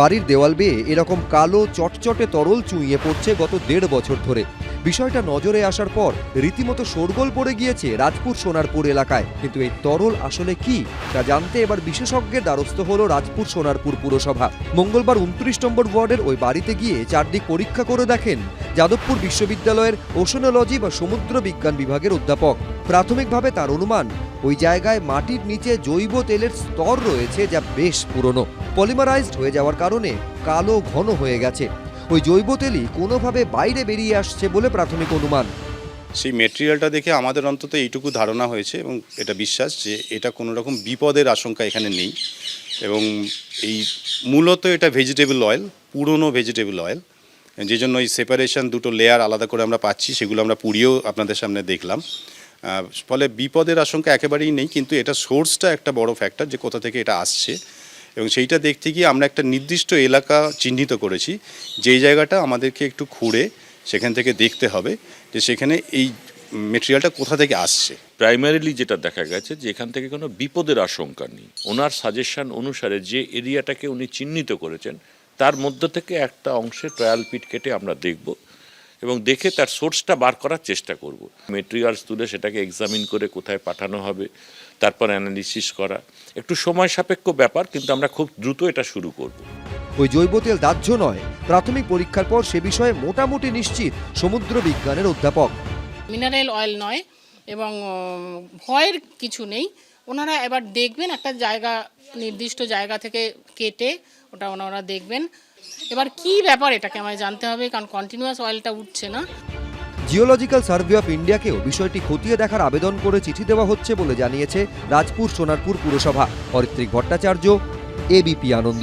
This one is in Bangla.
বাড়ির দেওয়াল বেয়ে এরকম কালো, চটচটে তরল চুঁইয়ে পড়ছে গত দেড় বছর ধরে। বিষয়টা নজরে আসার পর রীতিমতো শোরগোল পড়ে গিয়েছে রাজপুর সোনারপুর এলাকায়। কিন্তু এই তরল আসলে কি, তা জানতে এবার বিশেষজ্ঞের দ্বারস্থ হলো রাজপুর সোনারপুর পুরসভা। মঙ্গলবার উনত্রিশ নম্বর ওয়ার্ডের ওই বাড়িতে গিয়ে চারদিক পরীক্ষা করে দেখেন যাদবপুর বিশ্ববিদ্যালয়ের ওশনোলজি বা সমুদ্র বিজ্ঞান বিভাগের অধ্যাপক। প্রাথমিকভাবে তার অনুমান, ওই জায়গায় মাটির নিচে জৈব তেলের স্তর রয়েছে যা বেশ পুরনো। পলিমারাইজড হয়ে যাওয়ার কারণে কালো ঘন হয়ে গেছে। ওই জৈব তেলই কোনোভাবে বাইরে বেরিয়ে আসছে বলে প্রাথমিক অনুমান। সেই মেটেরিয়ালটা দেখে আমাদের অন্তত এইটুকু ধারণা হয়েছে এবং এটা বিশ্বাস যে এটা কোনো রকম বিপদের আশঙ্কা এখানে নেই। এবং এই মূলত এটা ভেজিটেবল অয়েল পুরনো ভেজিটেবল অয়েল যে জন্য এই সেপারেশন দুটো লেয়ার আলাদা করে আমরা পাচ্ছি, সেগুলো আমরা পুড়িয়েও আপনাদের সামনে দেখলাম। ফলে বিপদের আশঙ্কা একেবারেই নেই, কিন্তু এটা সোর্সটা একটা বড় ফ্যাক্টর যে কোথা থেকে এটা আসছে। এবং সেইটা দেখতে গিয়ে আমরা একটা নির্দিষ্ট এলাকা চিহ্নিত করেছি। যেই জায়গাটা আমাদেরকে একটু খুঁড়ে সেখান থেকে দেখতে হবে যে সেখানে এই মেটেরিয়ালটা কোথা থেকে আসছে। প্রাইমারিলি যেটা দেখা গেছে যে এখান থেকে কোনো বিপদের আশঙ্কা নেই। ওনার সাজেশন অনুসারে যে এরিয়াটাকে উনি চিহ্নিত করেছেন, তার মধ্য থেকে একটা অংশে ট্রায়াল পিট কেটে আমরা দেখব। এবং দেখে তার সোর্সটা বার করার চেষ্টা করব। মেটেরিয়ালস তুলে সেটাকে এক্সামিন করে কোথায় পাঠানো হবে তারপর অ্যানালিসিস করা। একটু সময় সাপেক্ষ ব্যাপার কিন্তু আমরা খুব দ্রুত এটা শুরু করব। ওই জৈব তেল দাহ্য নয় প্রাথমিক পরীক্ষার পর সে বিষয়ে মোটামুটি নিশ্চিত সমুদ্র বিজ্ঞানের অধ্যাপক। মিনারেল অয়েল নয় এবং ভয়ের কিছু নেই। ওনারা এবার দেখবেন একটা জায়গা, নির্দিষ্ট জায়গা থেকে কেটে ওটা ওনারা দেখবেন। এবার কি ব্যাপার এটাকে আমায় জানতে হবে, কারণ কন্টিনিউয়াস অয়েলটা উঠছে না। জিওলজিক্যাল সার্ভে অফ ইন্ডিয়াকেও বিষয়টি খতিয়ে দেখার আবেদন করে চিঠি দেওয়া হচ্ছে বলে জানিয়েছে রাজপুর সোনারপুর পুরসভা। অরিত্রিক ভট্টাচার্য এবিপি আনন্দ।